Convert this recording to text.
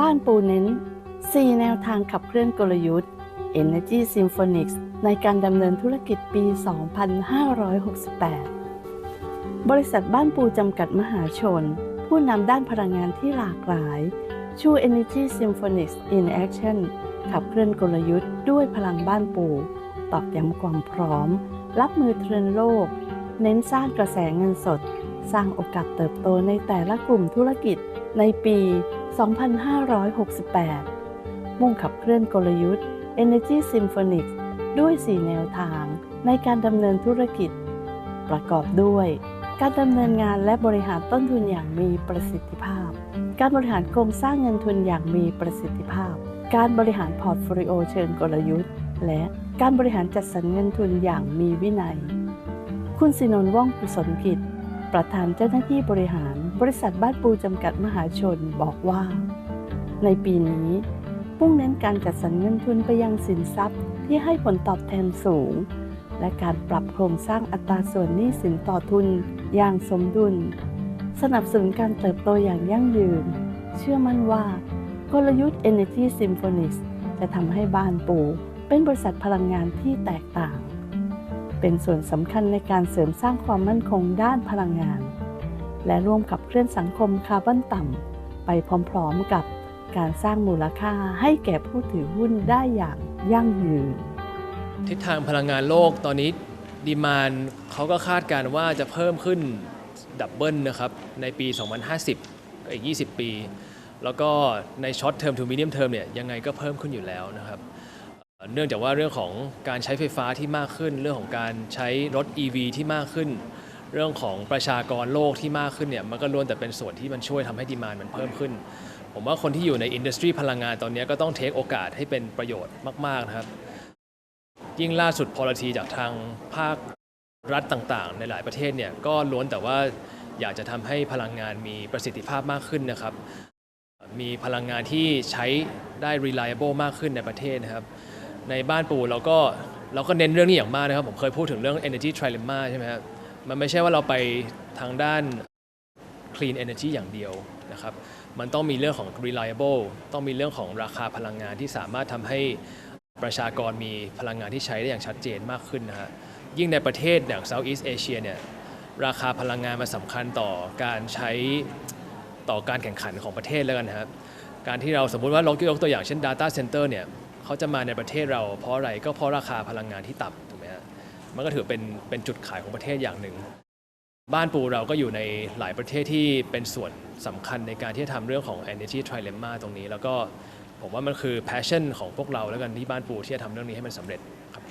บ้านปูเน้น 4 แนวทางขับเคลื่อนกลยุทธ์ Energy Symphonics ในการดำเนินธุรกิจปี 2568 บริษัทบ้านปูจำกัดมหาชน ผู้นำด้านพลังงานที่หลากหลาย ชู Energy Symphonics in Action ขับเคลื่อนกลยุทธ์ด้วยพลังบ้านปู ตอกย้ำความพร้อม รับมือเทรนด์โลก เน้นสร้างกระแสเงินสด สร้างโอกาสเติบโตในแต่ละกลุ่มธุรกิจในปี 2568 2,568 มุ่งขับเคลื่อนกลยุทธ์ Energy Symphonics ด้วย 4 แนวทางในการดำเนินธุรกิจ ประกอบด้วย การดำเนินงานและบริหารต้นทุนอย่างมีประสิทธิภาพ การบริหารโครงสร้างเงินทุนอย่างมีประสิทธิภาพ การบริหารพอร์ตโฟลิโอเชิงกลยุทธ์ และการบริหารจัดสรรเงินทุนอย่างมีวินัย คุณสินนท์ว่องกุศลกิจ ประธานเจ้าหน้าที่บริหารบริษัทบ้านปูจำกัดมหาชนบอกว่า ในปีนี้มุ่งเน้นการจัดสรรเงินทุนไปยังสินทรัพย์ที่ให้ผลตอบแทนสูง และการปรับโครงสร้างอัตราส่วนหนี้สินต่อทุนอย่างสมดุล สนับสนุนการเติบโตอย่างยั่งยืน เชื่อมั่นว่ากลยุทธ์ Energy Symphonics จะทำให้บ้านปูเป็นบริษัทพลังงานที่แตกต่าง เป็นส่วนสำคัญในการเสริมสร้างความมั่นคงด้านพลังงาน และร่วมขับเคลื่อนสังคมคาร์บอนต่ำไปพร้อมๆกับการสร้างมูลค่าให้แก่ผู้ถือหุ้นได้อย่างยั่งยืน ทิศทางพลังงานโลกตอนนี้ดีมานเขาก็คาดการณ์ว่าจะเพิ่มขึ้นดับเบิลนะครับในปี 2050 อีก 20 ปี แล้วก็ในช็อตเทอม to มีเดียมเทอมเนี่ยยังไงก็เพิ่มขึ้นอยู่แล้วนะครับ เนื่องจากว่าเรื่องของการใช้ไฟฟ้าที่มากขึ้น เรื่องของการใช้รถ EV ที่มากขึ้น เรื่องของประชากรโลกที่มากขึ้นเนี่ยมันก็ล้วนแต่เป็นส่วนที่มันช่วยทำให้ดีมานมันเพิ่มขึ้น ผมว่าคนที่อยู่ในอินดัสทรีพลังงานตอนนี้ก็ต้องเทคโอกาสให้เป็นประโยชน์มาก ๆ นะครับ ยิ่งล่าสุด policy จากทางภาครัฐต่างๆ ในหลายประเทศเนี่ยก็ล้วนแต่ว่าอยากจะทำให้พลังงานมีประสิทธิภาพมากขึ้นนะครับ มีพลังงานที่ใช้ได้ reliable มากขึ้นในประเทศนะครับ ในบ้านปูเราก็เราก็เน้นเรื่องนี้อย่างมากนะครับ ผมเคยพูดถึงเรื่อง energy trilemma ใช่ไหมครับมันไม่ใช่ว่าเราไปทางด้าน clean energy อย่างเดียวนะครับ มันต้องมีเรื่องของ reliable ต้องมีเรื่องของราคาพลังงานที่สามารถทำให้ประชากรมีพลังงานที่ใช้ได้อย่างชัดเจนมากขึ้นนะฮะยิ่งในประเทศอย่าง Southeast Asia เนี่ยราคาพลังงานมันสำคัญต่อการใช้ต่อการแข่งขันของประเทศแล้วกันนะครับ การที่เราสมมุติว่าเรายกตัวอย่างเช่น Data Center เนี่ย เขาจะมาในประเทศเราเพราะอะไรก็เพราะราคาพลังงานที่ต่ำถูกไหมฮะมันก็ถือเป็นเป็นจุดขายของประเทศอย่างหนึ่ง บ้านปูเราก็อยู่ในหลายประเทศที่เป็นส่วนสำคัญในการที่จะทำเรื่องของ energy trilemma ตรงนี้ แล้วก็ผมว่ามันคือ passion ของพวกเราแล้วกันที่บ้านปูที่จะทำเรื่องนี้ให้มันสำเร็จครับ